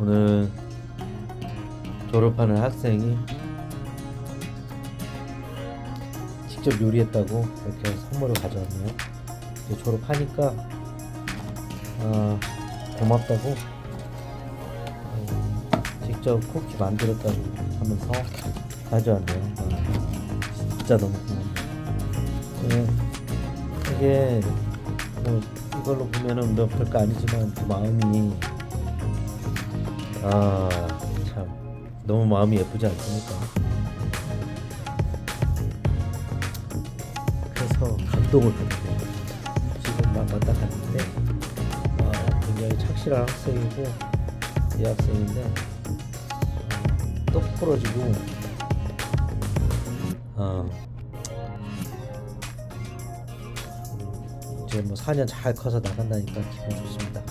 오늘 졸업하는 학생이 직접 요리했다고 이렇게 선물을 가져왔네요. 이제 졸업하니까 어, 고맙다고 음, 직접 쿠키 만들었다고 하면서 가져왔네요. 어, 진짜 너무 고맙네요. 예, 이게 뭐 이걸로 보면은 뭐 별거 아니지만 그 마음이 아 참 너무 마음이 예쁘지 않습니까? 그래서 감동을 받았네요. 지금 막 왔다 갔는데 아, 굉장히 착실한 학생이고 이 학생인데 어, 똑 부러지고 어, 이제 뭐 4년 잘 커서 나간다니까 기분 좋습니다.